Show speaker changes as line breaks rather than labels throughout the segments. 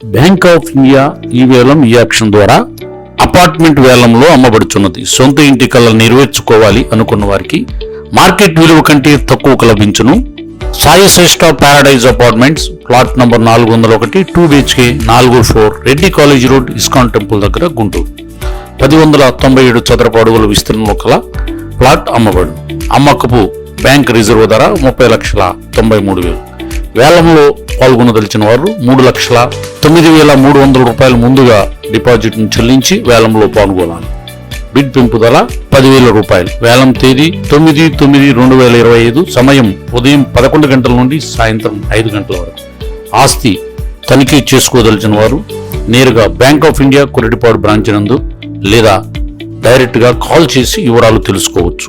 Bank of India ఈ వేలం ఈ యాక్షన్ ద్వారా అపార్ట్మెంట్ వేలంలో అమ్మబడుచున్నది. సొంత ఇంటి కళ నెరవేర్చుకోవాలి అనుకున్న వారికి మార్కెట్ విలువ కంటే తక్కువకు లభించును Sai Shreshta apartments plot number నాలుగు వందల ఒకటి టూ బిహెచ్కే నాలుగు four Reddy college road ISKCON temple దగ్గర గుంటూరు. పది వందల తొంభై ఏడు చదరపు అడుగుల విస్తీర్ణంలో కల ప్లాట్ అమ్మబడు అమ్మకపు బ్యాంక్ రిజర్వ్ ధర ముప్పై లక్షల తొంభై మూడు వేలు. వేలంలో పాల్గొనదలిచిన వారు మూడు లక్షల తొమ్మిది వేల మూడు వందల రూపాయలు ముందుగా డిపాజిట్ను చెల్లించి వేలంలో పాల్గొనాలి. బిడ్ పెంపుదల పదివేల రూపాయలు. వేలం తేదీ తొమ్మిది తొమ్మిది రెండు వేల ఇరవై ఐదు సమయం ఉదయం పదకొండు గంటల నుండి సాయంత్రం ఐదు గంటల వరకు. ఆస్తి తనిఖీ చేసుకోదలిచిన వారు నేరుగా Bank of India Koratipadu branch నందు లేదా డైరెక్ట్గా కాల్ చేసి వివరాలు తెలుసుకోవచ్చు.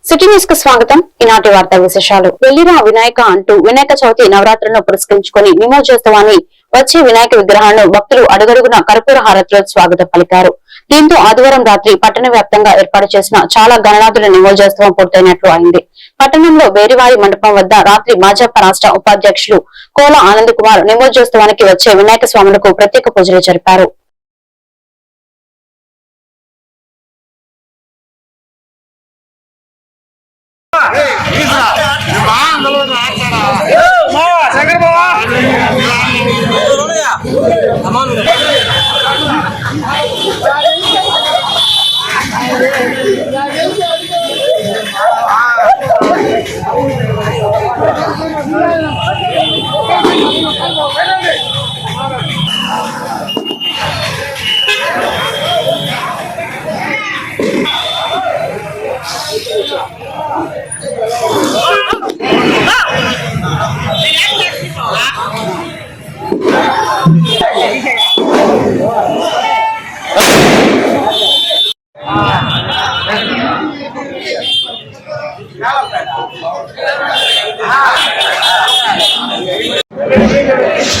సిటీ న్యూస్కు స్వాగతం. ఈనాటి వార్తా విశేషాలు. వెల్లిరా వినాయక అంటూ వినాయక చవితి నవరాత్రులను పురస్కరించుకుని నిమజ్జోత్సవాన్ని వచ్చే వినాయక విగ్రహాలను భక్తులు అడుగడుగున కర్పూర హారతిలో స్వాగతం పలికారు. దీంతో ఆదివారం రాత్రి పట్టణ వ్యాప్తంగా ఏర్పాటు చేసిన చాలా గణనాథుల నిమజ్జోత్సవం పూర్తయినట్లు అయింది. పట్టణంలో వేరివారి మండపం వద్ద రాత్రి భాజపా రాష్ట్ర ఉపాధ్యక్షులు కోల ఆనంద్ కుమార్ నిమజ్జోత్సవానికి వచ్చే వినాయక స్వాములకు ప్రత్యేక పూజలు జరిపారు. 卵。Spirit.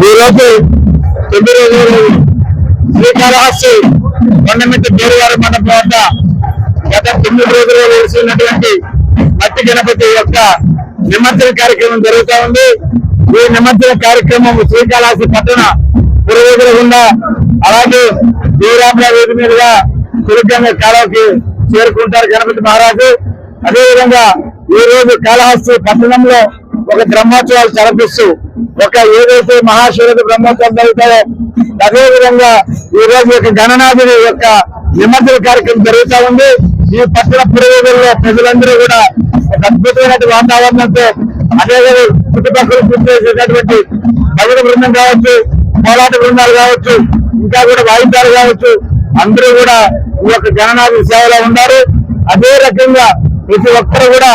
ఈరోజు తొమ్మిది రోజులు శ్రీకాళహస్తి కొండమిట్టి పేరువారి మండపం వద్ద గత తొమ్మిది రోజులు వేసినటువంటి మట్టి గణపతి యొక్క నిమజ్జన కార్యక్రమం జరుగుతూ ఉంది. ఈ నిమజ్జన కార్యక్రమం శ్రీకాళహస్తి పట్టణ పురోగతుల గుండా అలాగే శ్రీరాముల వేది మీదుగా తురుగంగ కాలువకి చేరుకుంటారు గణపతి మహారాజు. అదేవిధంగా ఈ రోజు కాళహస్తి పట్టణంలో ఒక బ్రహ్మోత్సవాలు జరిపిస్తూ ఒక ఏదైతే మహాశివరాత్రి బ్రహ్మోత్సవం జరుగుతాయో అదేవిధంగా ఈ రోజు యొక్క గణనాథుని యొక్క నిమజ్జన కార్యక్రమం జరుగుతూ ఉంది. ఈ పట్టణ పురోగతుల్లో ప్రజలందరూ కూడా ఒక అద్భుతమైనటువంటి వాతావరణంతో అదే చుట్టుపక్కల పూర్తి చేసేటటువంటి భజన బృందం కావచ్చు పోరాట బృందాలు కావచ్చు ఇంకా కూడా వాయిద్యాలు కావచ్చు అందరూ కూడా ఈ యొక్క గణనాథుని సేవలో ఉన్నారు. అదే రకంగా ప్రతి ఒక్కరు కూడా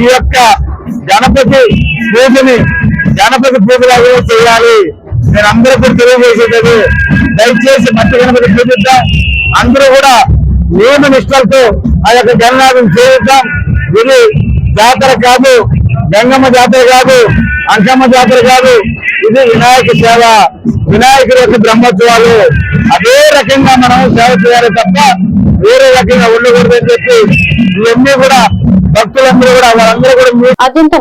ఈ యొక్క గణపతి పూజని గణపతి పూజలాగా చేయాలి నేను అందరూ కూడా తెలియజేసేది దయచేసి మట్టి గణపతి పూజిద్దాం. అందరూ కూడా నియమ నిష్ఠలతో ఆ యొక్క గణనాథం చేయిద్దాం ఇది జాతర కాదు గంగమ్మ జాతర కాదు అంకమ్మ జాతర కాదు. ఇది వినాయక సేవ. వినాయకుడి యొక్క బ్రహ్మోత్సవాలు. అదే రకంగా మనం సేవ చేయాలి తప్ప వేరే రకంగా ఉండకూడదని చెప్పి ఇవన్నీ కూడా భక్తులందరూ కూడా వాళ్ళందరూ కూడా మీ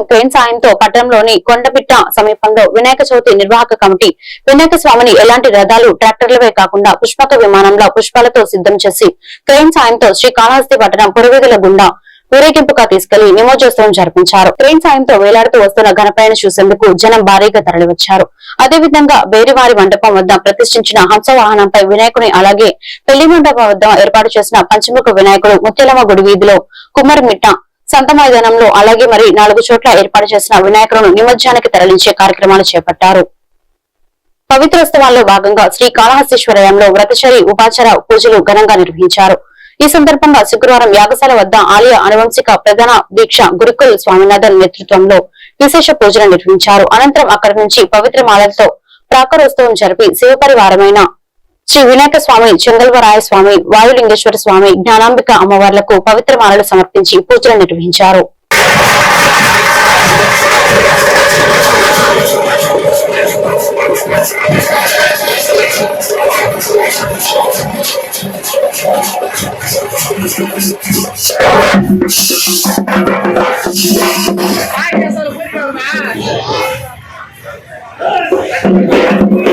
క్రేన్ సాయంతో పట్టణంలోని కొండపిట్ట సమీపంలో వినాయక చవితి నిర్వాహక కమిటీ వినాయక స్వామిని ఎలాంటి రథాలు ట్రాక్టర్లవే కాకుండా పుష్పక విమానంలో పుష్పాలతో సిద్ధం చేసి క్రేన్ సాయంతో శ్రీ కాళహస్తి పట్టణం పురవీధుల గుండా ఊరేగింపుగా తీసుకెళ్ళి నిమోజోత్సవం జరిపించారు. ట్రైన్ సాయంతో వేలాడుతూ వస్తున్న ఘనపైన చూసేందుకు జనం భారీగా తరలివచ్చారు. అదేవిధంగా బేరివారి మండపం వద్ద ప్రతిష్ఠించిన హంస వాహనంపై వినాయకుని అలాగే పెళ్ళి మండపం వద్ద ఏర్పాటు చేసిన పంచముఖ వినాయకుడు ముత్యలమ్మ గుడి వీధిలో కుమ్మరిమిట్ట సంత మైదానంలో అలాగే మరి నాలుగు చోట్ల ఏర్పాటు చేసిన వినాయకులను నిమజ్జనానికి తరలించే కార్యక్రమాలు చేపట్టారు. పవిత్రోత్సవాల్లో భాగంగా శ్రీ కాళహస్తీశ్వరయంలో వ్రతచరి ఉపాచార పూజలు ఘనంగా నిర్వహించారు. ఈ సందర్భంగా శుక్రవారం యాగశాల వద్ద ఆలయ అనువంశిక ప్రధాన దీక్ష గురుకుల్ స్వామినాథన్ నేతృత్వంలో విశేష పూజలు నిర్వహించారు. అనంతరం అక్కడి నుంచి పవిత్ర మాలలతో ప్రాకారోత్సవం జరిపి శివపరివారమైన శ్రీ వినాయక స్వామి చెంగల్వరాయ స్వామి వాయులింగేశ్వర స్వామి జ్ఞానాంబిక అమ్మవార్లకు పవిత్ర మాలలు సమర్పించి పూజలు నిర్వహించారు.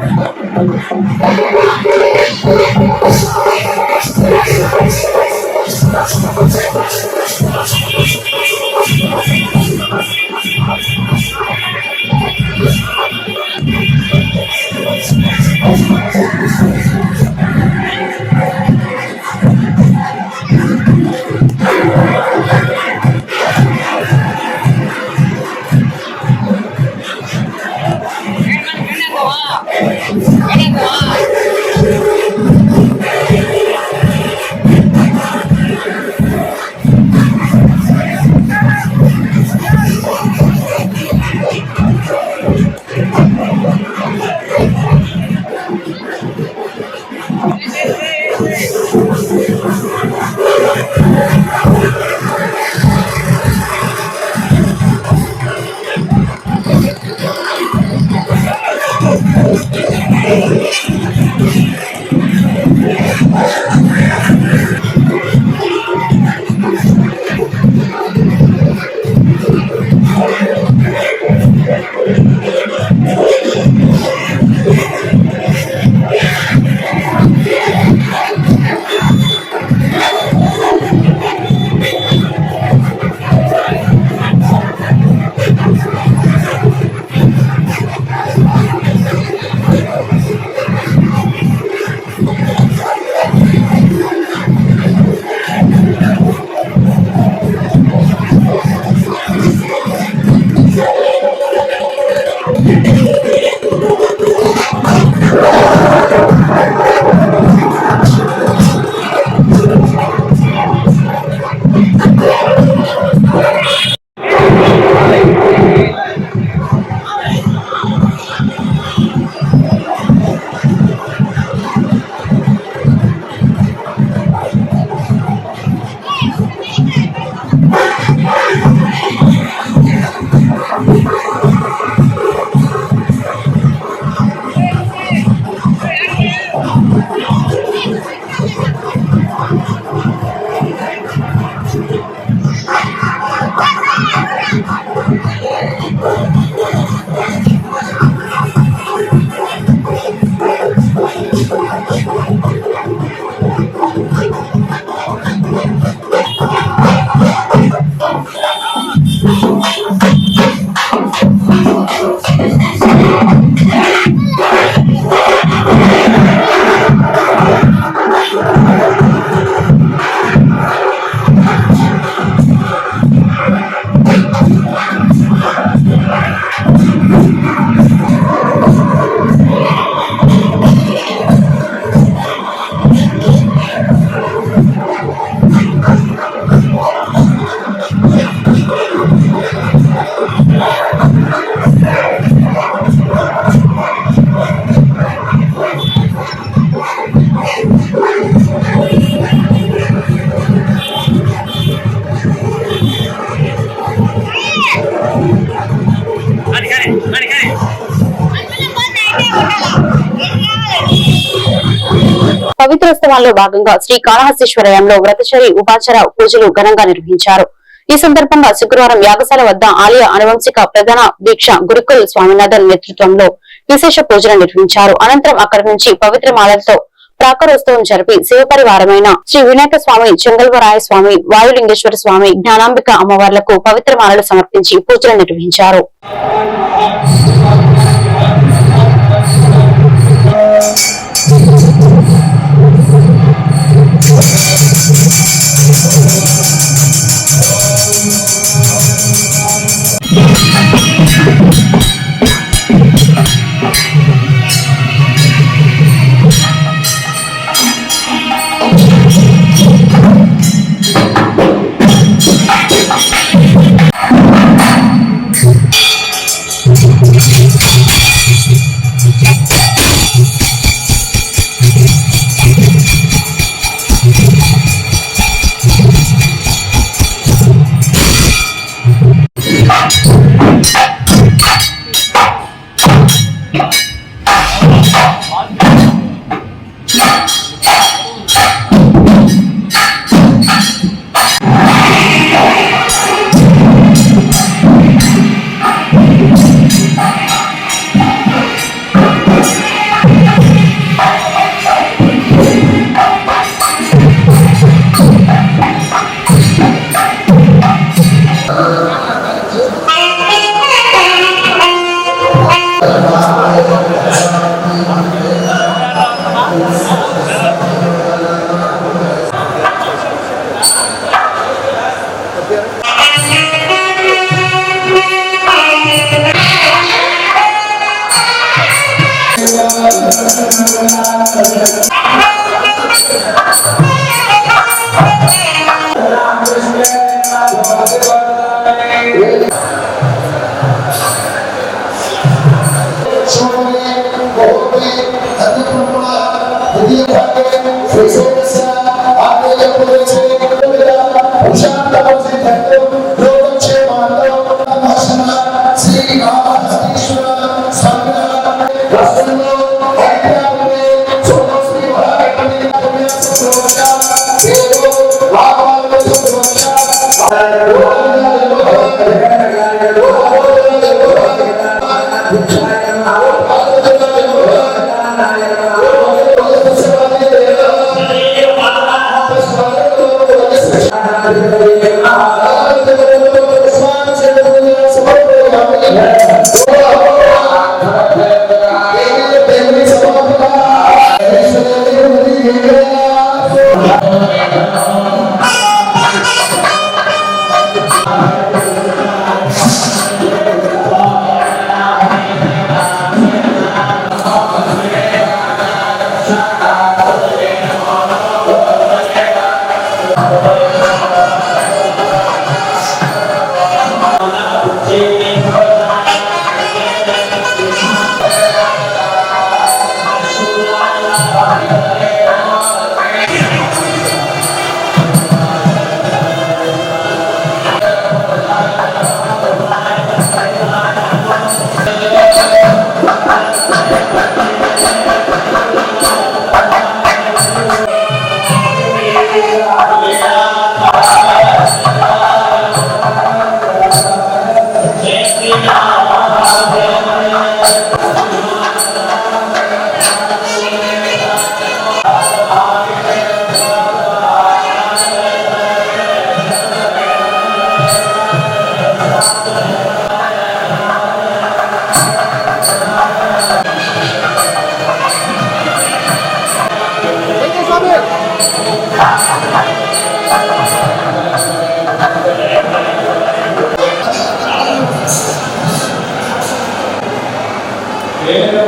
I'm పవిత్రోత్సవాల్లో భాగంగా శ్రీ కాళహస్తీశ్వరయంలో వ్రతచరి ఉపాచార పూజలు ఘనంగా నిర్వహించారు. ఈ సందర్భంగా శుక్రవారం యాగశాల వద్ద ఆలయ అనువంశిక ప్రధాన దీక్ష గురుకుల్ స్వామినాథన్ నేతృత్వంలో విశేష పూజలు నిర్వహించారు. అనంతరం అక్కడి నుంచి పవిత్ర మాలలతో ప్రాకారోత్సవం జరిపి శివపరివారమైన శ్రీ వినాయక స్వామి చెంగల్వరాయ స్వామి వాయులింగేశ్వర స్వామి జ్ఞానాంబిక అమ్మవార్లకు పవిత్ర మాలలు సమర్పించి పూజలు నిర్వహించారు.
Thank you. da fez oração. Yeah.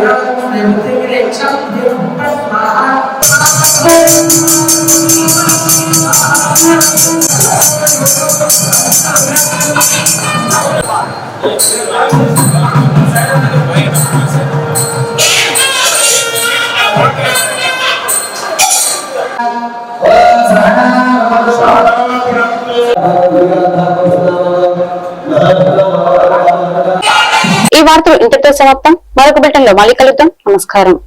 ఈ సమాప్తం. మరొక బిల్టన్లో మళ్ళీ కలుద్దాం. నమస్కారం.